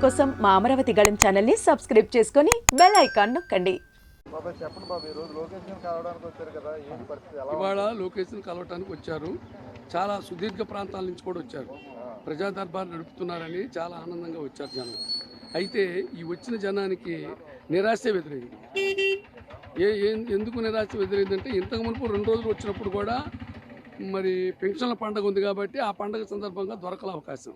కోసం మా అమరావతి గళం ఛానల్ని సబ్స్క్రైబ్ చేసుకొని బెల్ ఐకాన్ నొక్కండి. బాబాయ్ చెప్పండి బాబు ఈ రోజు లోకేష్ గారిని కలవడానికి వచ్చారు కదా ఏంటి పరిస్థితి ఎలా ఉంది? ఇవాళ లొకేషన్ కలవటానికి వచ్చారు. చాలా సుదీర్ఘ ప్రాంతాల నుంచి కూడా వచ్చారు. ప్రజా దర్బార్ నడుపుతున్నారని చాలా ఆనందంగా వచ్చారు జనం. అయితే ఈ వచ్చిన జనానికి నిరాశ ఎదురైంది. ఏ ఏ- ఎందుకు నిరాశ ఎదురైందంటే ఇంతకు మునుపు రెండు రోజులు వచ్చినప్పుడు కూడా మరి పెన్షన్ల పండగ ఉంది కాబట్టి ఆ పండగ సందర్భంగా దొరకల అవకాశం.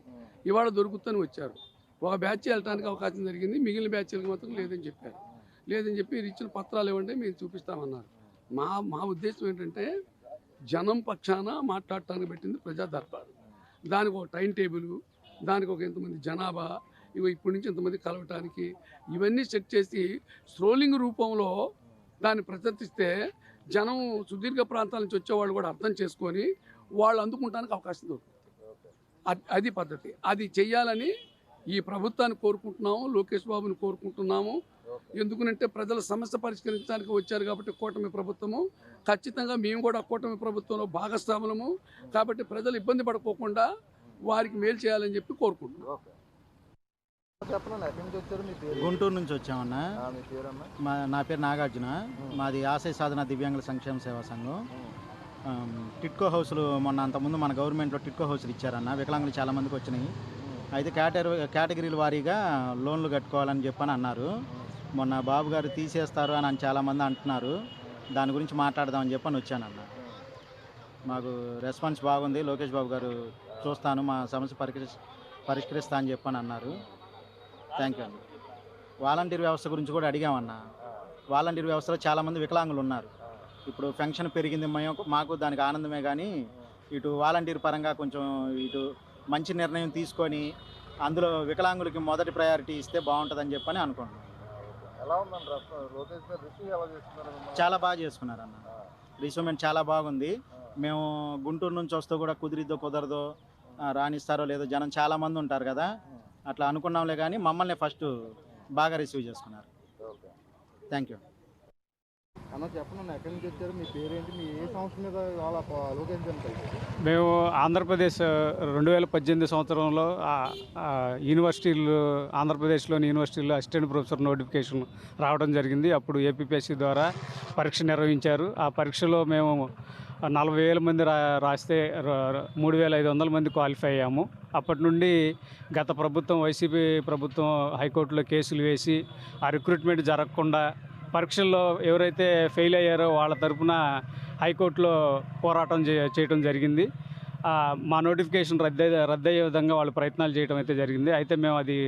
ఇవాళ దొరుకుతూనే వచ్చారు. ఒక బ్యాచ్ వెళ్ళడానికి అవకాశం జరిగింది. మిగిలిన బ్యాచ్లకు మాత్రం లేదని చెప్పారు. లేదని చెప్పి మీరు ఇచ్చిన పత్రాలు ఇవ్వండి మేము చూపిస్తామన్నారు. మా మా ఉద్దేశం ఏంటంటే జనం పక్షాన మాట్లాడటానికి పెట్టింది ప్రజా దర్బార్. దానికి ఒక టైం టేబుల్ దానికి ఒక ఎంతమంది జనాభా ఇవి ఇప్పటి నుంచి ఎంతమంది కలవటానికి ఇవన్నీ సెట్ చేసి స్ట్రోలింగ్ రూపంలో దాన్ని ప్రదర్శిస్తే జనం సుదీర్ఘ ప్రాంతాల నుంచి వచ్చేవాళ్ళు కూడా అర్థం చేసుకొని వాళ్ళు అందుకుంటానికి అవకాశం దొరుకుతుంది. అది- అది పద్ధతి. అది చెయ్యాలని ఈ ప్రభుత్వాన్ని కోరుకుంటున్నాము లోకేష్ బాబుని కోరుకుంటున్నాము. ఎందుకునంటే ప్రజల సమస్య పరిష్కరించడానికి వచ్చారు కాబట్టి కూటమి ప్రభుత్వము. ఖచ్చితంగా మేము కూడా కూటమి ప్రభుత్వంలో భాగస్వాములము. కాబట్టి ప్రజలు ఇబ్బంది పడుకోకుండా వారికి మేలు చేయాలని చెప్పి కోరుకుంటున్నాం. గుంటూరు నుంచి వచ్చామన్నా. నా పేరు నాగార్జున. మాది ఆశయ సాధన దివ్యాంగుల సంక్షేమ సేవా సంఘం. టిట్కో హౌస్లు మొన్న అంతకుముందు మన గవర్నమెంట్లో టిట్కో హౌస్లు ఇచ్చారన్న. వికలాంగులు చాలా మందికి వచ్చినాయి. అయితే కేటగిరీ కేటగిరీల వారీగా లోన్లు కట్టుకోవాలని చెప్పని అన్నారు. మొన్న బాబు గారు తీసేస్తారు అని అని చాలామంది అంటున్నారు. దాని గురించి మాట్లాడదామని చెప్పని వచ్చానన్న మాకు రెస్పాన్స్ బాగుంది. లోకేష్ బాబు గారు చూస్తాను మా సమస్య పరిష్కరి పరిష్కరిస్తా అని చెప్పని అన్నారు. థ్యాంక్ యూ అండి వాలంటీర్ వ్యవస్థ గురించి కూడా అడిగామన్నా వాలంటీర్ వ్యవస్థలో చాలామంది వికలాంగులు ఉన్నారు. ఇప్పుడు ఫంక్షన్ పెరిగింది మేము మాకు దానికి ఆనందమే కానీ ఇటు వాలంటీర్ పరంగా కొంచెం ఇటు మంచి నిర్ణయం తీసుకొని అందులో వికలాంగులకి మొదటి ప్రయారిటీ ఇస్తే బాగుంటుందని చెప్పని అనుకుంటున్నాను ఎలా ఉందండి? చాలా బాగా చేసుకున్నారన్న. ఆ, రిసీవ్మెంట్ చాలా బాగుంది. మేము గుంటూరు నుంచి వస్తూ కూడా కుదిరిద్దో కుదరదో రాణిస్తారో లేదో జనం చాలామంది ఉంటారు కదా. అట్లా అనుకున్నాంలే కానీ మమ్మల్ని ఫస్ట్ బాగా రిసీవ్ చేసుకున్నారు. ఓకే. థ్యాంక్ యూ అన్న చెప్పండి ఎక్కడి నుంచి వచ్చారు మీ పేరేంటి మీ ఏ సంవత్సరం మీద వాళ్ళ లోకేష్ మేము ఆంధ్రప్రదేశ్ రెండు వేల పద్దెనిమిది సంవత్సరంలో ఆ, యూనివర్సిటీలు ఆంధ్రప్రదేశ్లోని యూనివర్సిటీలో అసిస్టెంట్ ప్రొఫెసర్ నోటిఫికేషన్ రావడం జరిగింది. అప్పుడు ఏపీపీఎస్సీ ద్వారా పరీక్ష నిర్వహించారు. ఆ పరీక్షలో మేము నలభై వేల మంది రా రాస్తే మూడు వేల ఐదు వందల మంది క్వాలిఫై అయ్యాము. అప్పటి నుండి గత ప్రభుత్వం వైసీపీ ప్రభుత్వం హైకోర్టులో కేసులు వేసి ఆ రిక్రూట్మెంట్ జరగకుండా పరీక్షల్లో ఎవరైతే ఫెయిల్ అయ్యారో వాళ్ళ తరపున హైకోర్టులో పోరాటం చేయటం జరిగింది. మా నోటిఫికేషన్ రద్దయ్యే రద్దయ్యే విధంగా వాళ్ళు ప్రయత్నాలు చేయడం అయితే జరిగింది. అయితే మేము అది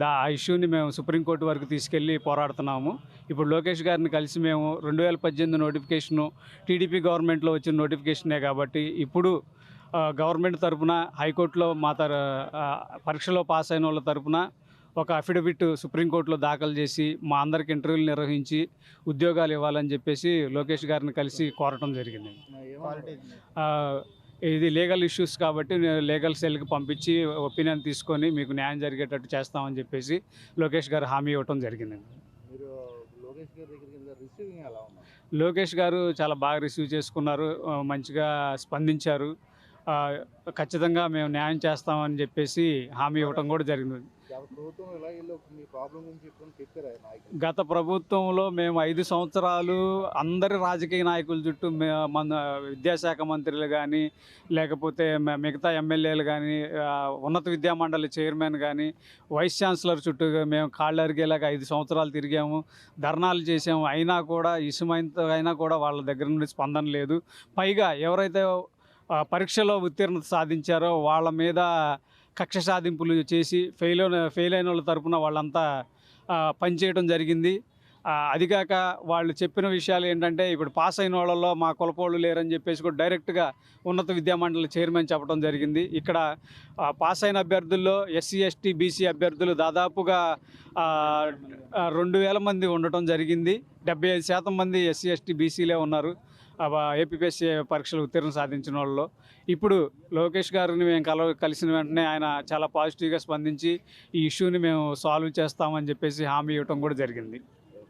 దా ఆ ఇష్యూని మేము సుప్రీంకోర్టు వరకు తీసుకెళ్ళి పోరాడుతున్నాము. ఇప్పుడు లోకేష్ గారిని కలిసి మేము రెండు వేల పద్దెనిమిది నోటిఫికేషను టీడీపీ గవర్నమెంట్లో వచ్చిన నోటిఫికేషనే కాబట్టి ఇప్పుడు గవర్నమెంట్ తరపున హైకోర్టులో మా తర పరీక్షలో పాస్ అయిన వాళ్ళ తరపున ఒక అఫిడవిట్ సుప్రీంకోర్టులో దాఖలు చేసి మా అందరికి ఇంటర్వ్యూలు నిర్వహించి ఉద్యోగాలు ఇవ్వాలని చెప్పేసి లోకేష్ గారిని కలిసి కోరటం జరిగింది. ఇది లీగల్ ఇష్యూస్ కాబట్టి నేను లీగల్ సెల్కి పంపించి ఒపీనియన్ తీసుకొని మీకు న్యాయం జరిగేటట్టు చేస్తామని చెప్పేసి లోకేష్ గారు హామీ ఇవ్వటం జరిగింది. మీరు లోకేష్ గారి చాలా బాగా రిసీవ్ చేసుకున్నారు మంచిగా స్పందించారు. ఖచ్చితంగా మేము న్యాయం చేస్తామని చెప్పేసి హామీ ఇవ్వటం కూడా జరిగింది. గత ప్రభుత్వంలో మేము ఐదు సంవత్సరాలు అందరి రాజకీయ నాయకుల చుట్టూ మే- మన విద్యాశాఖ మంత్రులు కానీ లేకపోతే మిగతా ఎమ్మెల్యేలు కానీ ఉన్నత విద్యా మండలి చైర్మన్ కానీ వైస్ ఛాన్సలర్ చుట్టూ మేము కాళ్ళు అరిగేలాగా ఐదు సంవత్సరాలు తిరిగాము. ధర్నాలు చేసాము అయినా కూడా ఇసుమైంత అయినా కూడా వాళ్ళ దగ్గర నుండి స్పందన లేదు. పైగా ఎవరైతే పరీక్షలో ఉత్తీర్ణత సాధించారో వాళ్ళ మీద కక్ష సాధింపులు చేసి ఫెయిల్ ఫెయిల్ అయిన వాళ్ళ తరపున వాళ్ళంతా పనిచేయడం జరిగింది. ఆ, అది కాక వాళ్ళు చెప్పిన విషయాలు ఏంటంటే ఇప్పుడు పాస్ అయిన వాళ్ళలో మా కులపోళ్ళు లేరని చెప్పేసి కూడా డైరెక్ట్గా ఉన్నత విద్యామండలి చైర్మన్ చెప్పడం జరిగింది. ఇక్కడ పాస్ అయిన అభ్యర్థుల్లో ఎస్సీ ఎస్టీ బీసీ అభ్యర్థులు దాదాపుగా రెండు వేల మంది ఉండటం జరిగింది. డెబ్బై ఐదు శాతం మంది ఎస్సీ ఎస్టీ బీసీలే ఉన్నారు. ఏపీఎస్సీ పరీక్షలు ఉత్తీర్ణం సాధించిన వాళ్ళలో. ఇప్పుడు లోకేష్ గారిని మేము కల కలిసిన వెంటనే ఆయన చాలా పాజిటివ్గా స్పందించి ఈ ఇష్యూని మేము సాల్వ్ చేస్తామని చెప్పేసి హామీ ఇవ్వటం కూడా జరిగింది.